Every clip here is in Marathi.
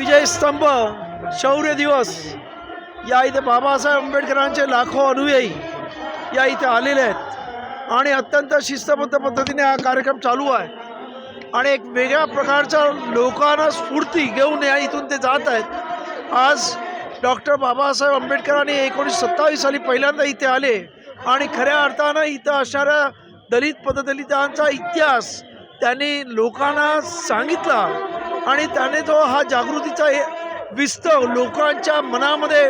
विजय स्तंभ शौर्य दिवस. या इथे बाबासाहेब आंबेडकरांचे लाखो अनुयायी या इथे आलेले आहेत. आणि अत्यंत शिस्तबद्ध पद्धतीने हा कार्यक्रम चालू आहे. आणि एक वेगळ्या प्रकारच्या लोकांना स्फूर्ती घेऊन या इथून ते जात आहेत. आज डॉक्टर बाबासाहेब आंबेडकरांनी एकोणीसशे सत्तावीस साली पहिल्यांदा इथे आले. आणि खऱ्या अर्थानं इथं असणाऱ्या दलित पददलितांचा इतिहास त्यांनी लोकांना सांगितला. आणि त्याने जो हा जागृतीचा विस्तव लोकांच्या मनामध्ये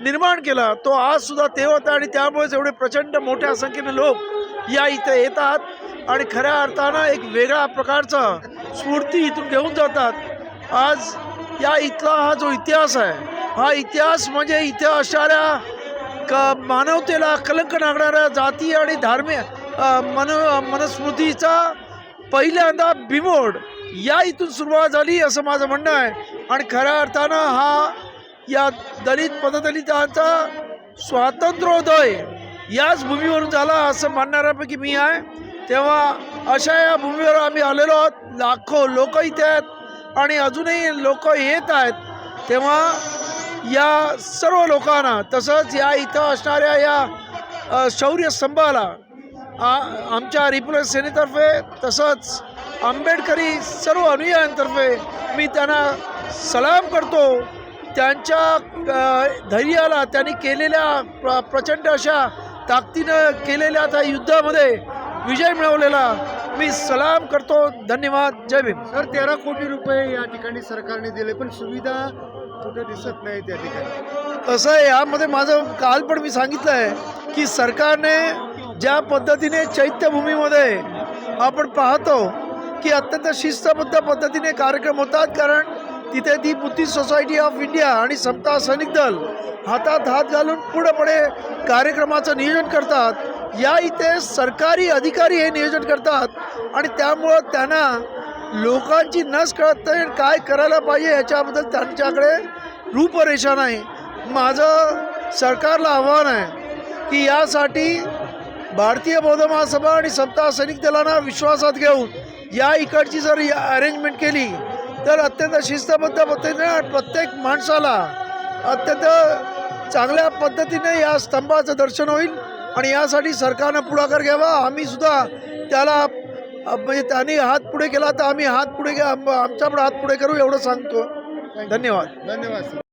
निर्माण केला तो आज सुद्धा ते होता आणि त्यामुळेच एवढे प्रचंड मोठ्या संख्येने लोक या इथे येतात आणि खऱ्या अर्थानं एक वेगळ्या प्रकारचा स्फूर्ती इथून घेऊन जातात. आज या इथला हा जो इतिहास आहे हा इतिहास म्हणजे इथे असणाऱ्या क मानवतेला कलंक लागणाऱ्या जाती आणि धार्मिक मन मनस्मृतीचा पहिल्यांदा बिमोड या इथून सुरुवात झाली असं माझं म्हणणं आहे. आणि खऱ्या अर्थानं हा या दलित पददलितांचा स्वातंत्र्योदय याच भूमीवरून झाला असं मानणाऱ्यापैकी मी आहे. तेव्हा अशा या भूमीवर आम्ही आलेलो आहोत. लाखो लोक इथे आहेत आणि अजूनही लोक येत आहेत. तेव्हा या सर्व लोकांना तसंच या इथं असणाऱ्या या शौर्य स्तंभाला आमच्या रिपब्लिक सेनेतर्फे तसंच आंबेडकरी सर्व अनुयायांतर्फे मी त्यांना सलाम करतो. त्यांच्या धैर्याला त्यांनी केलेल्या प्र प्रचंड अशा ताकदीनं केलेल्या त्या युद्धामध्ये विजय मिळवलेला मी सलाम करतो. धन्यवाद. जय भीम. सर तेरा कोटी रुपये या ठिकाणी सरकारने दिले पण सुविधा कुठे दिसत नाही त्या ठिकाणी. आहे यामध्ये माझं काल पण मी सांगितलं आहे की सरकारने ज्या पद्धतीने चैत्यभूमीमध्ये आपण पाहतो की अत्यंत शिस्तबद्ध पद्धतीने कार्यक्रम होतात कारण तिथे the Buddhist society of India आणि समता सैनिक दल हातात हात घालून पुढे पुढे कार्यक्रमाचं नियोजन करतात. या इथे सरकारी अधिकारी हे नियोजन करतात आणि त्यामुळं त्यांना लोकांची नस कळत नाही काय करायला पाहिजे याच्याबद्दल त्यांच्याकडे रूपरेषा नाही. माझं सरकारला आव्हान आहे की यासाठी भारतीय बौद्ध महासभा आणि सप्ताह सैनिक दलांना विश्वासात घेऊन या इकडची जर अरेंजमेंट केली तर अत्यंत शिस्तबद्ध पद्धतीने प्रत्येक माणसाला अत्यंत चांगल्या पद्धतीने या स्तंभाचं दर्शन होईल आणि यासाठी सरकारनं पुढाकार घ्यावा. आम्ही सुद्धा त्याला म्हणजे त्यांनी हात पुढे केला तर आम्ही हात पुढे घ्या आम- पण हात पुढे करू एवढं सांगतो. धन्यवाद. धन्यवाद सर.